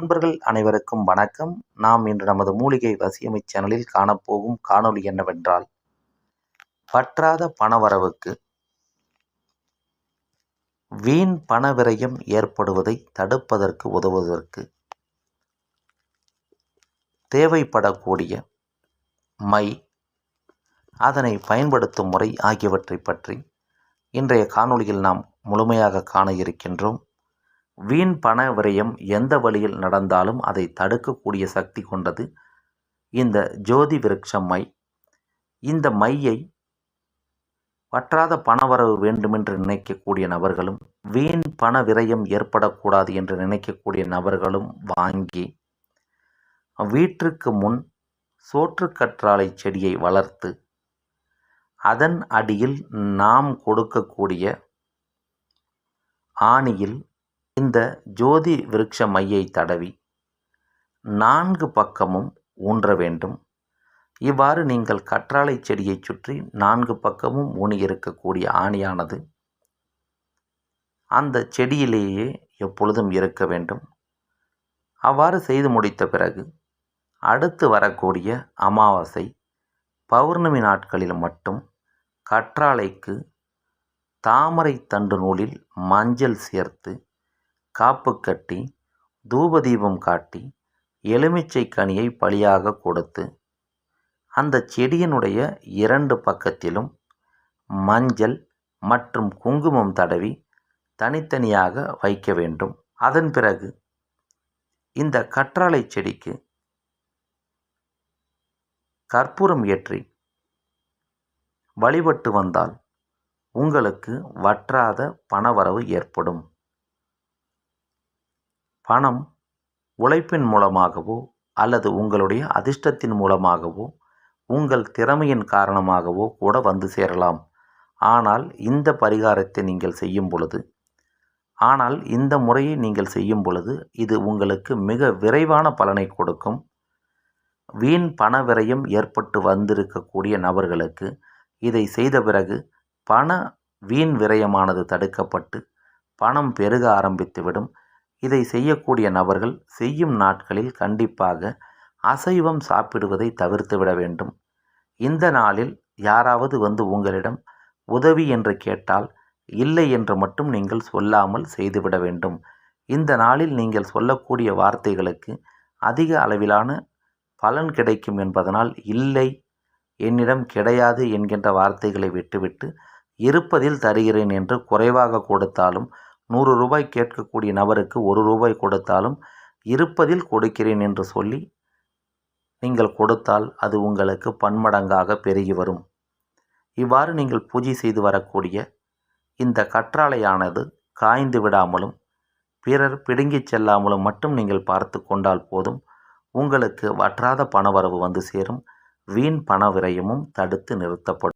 நண்பர்கள் அனைவருக்கும் வணக்கம். நாம் இன்று நமது மூலிகை வசியமை சேனலில் காணப்போகும் காணொளி என்னவென்றால் பற்றாத பணவரவுக்கு வீண் பணவிரயம் ஏற்படுவதை தடுப்பதற்கு உதவுவதற்கு தேவைப்படக்கூடிய மை அதனை பயன்படுத்தும் முறை ஆகியவற்றை பற்றி இன்றைய காணொளியில் நாம் முழுமையாக காண இருக்கின்றோம். வீண் பண விரயம் எந்த வழியில் நடந்தாலும் அதை தடுக்கக்கூடிய சக்தி கொண்டது இந்த ஜோதி விருட்சம் மை. இந்த மையை வற்றாத பணவரவு வேண்டுமென்று நினைக்கக்கூடிய நபர்களும் வீண் பண விரயம் ஏற்படக்கூடாது என்று நினைக்கக்கூடிய நபர்களும் வாங்கி வீட்டிற்கு முன் சோற்றுக்கற்றாழை செடியை வளர்த்து அதன் அடியில் நாம் கொடுக்கக்கூடிய ஆணியில் இந்த ஜோதி விருட்ச மையை தடவி நான்கு பக்கமும் ஊன்ற வேண்டும். இவ்வாறு நீங்கள் கற்றாழை செடியை சுற்றி நான்கு பக்கமும் ஊனி இருக்கக்கூடிய ஆணியானது அந்த செடியிலேயே எப்பொழுதும் இருக்க வேண்டும். அவ்வாறு செய்து முடித்த பிறகு அடுத்து வரக்கூடிய அமாவாசை பௌர்ணமி நாட்களில் மட்டும் கற்றாழைக்கு தாமரை தண்டு நூலில் மஞ்சள் சேர்த்து காப்பு கட்டி தூபதீபம் காட்டி எலுமிச்சை கனியை பலியாக கொடுத்து அந்த செடியினுடைய இரண்டு பக்கத்திலும் மஞ்சள் மற்றும் குங்குமம் தடவி தனித்தனியாக வைக்க வேண்டும். அதன் பிறகு இந்த கற்றாழை செடிக்கு கற்பூரம் ஏற்றி வழிபட்டு வந்தால் உங்களுக்கு வற்றாத பணவரவு ஏற்படும். பணம் உழைப்பின் மூலமாகவோ அல்லது உங்களுடைய அதிர்ஷ்டத்தின் மூலமாகவோ உங்கள் திறமையின் காரணமாகவோ கூட வந்து சேரலாம். ஆனால் இந்த பரிகாரத்தை நீங்கள் செய்யும் பொழுது ஆனால் இந்த முறையை நீங்கள் செய்யும் பொழுது இது உங்களுக்கு மிக விரைவான பலனை கொடுக்கும். வீண் பண விரயம் ஏற்பட்டு வந்திருக்கக்கூடிய நபர்களுக்கு இதை செய்த பிறகு பண வீண் விரயமானது தடுக்கப்பட்டு பணம் பெருக ஆரம்பித்துவிடும். இதை செய்யக்கூடிய நபர்கள் செய்யும் நாட்களில் கண்டிப்பாக அசைவம் சாப்பிடுவதை தவிர்த்து விட வேண்டும். இந்த நாளில் யாராவது வந்து உங்களிடம் உதவி என்று கேட்டால் இல்லை என்று மட்டும் நீங்கள் சொல்லாமல் செய்துவிட வேண்டும். இந்த நாளில் நீங்கள் சொல்லக்கூடிய வார்த்தைகளுக்கு அதிக அளவிலான பலன் கிடைக்கும் என்பதனால் இல்லை என்னிடம் கிடையாது என்கின்ற வார்த்தைகளை விட்டுவிட்டு இருப்பதில் தருகிறேன் என்று குறைவாக கொடுத்தாலும் நூறு ரூபாய் கேட்கக்கூடிய நபருக்கு ஒரு ரூபாய் கொடுத்தாலும் இருப்பதில் கொடுக்கிறேன் என்று சொல்லி நீங்கள் கொடுத்தால் அது உங்களுக்கு பன்மடங்காக பெருகி வரும். இவ்வாறு நீங்கள் பூஜை செய்து வரக்கூடிய இந்த கற்றாழையானது காய்ந்து விடாமலும் பிறர் பிடுங்கிச் செல்லாமலும் மட்டும் நீங்கள் பார்த்து கொண்டால் போதும். உங்களுக்கு வற்றாத பணவரவு வந்து சேரும். வீண் பண விரயமும் தடுத்து நிறுத்தப்படும்.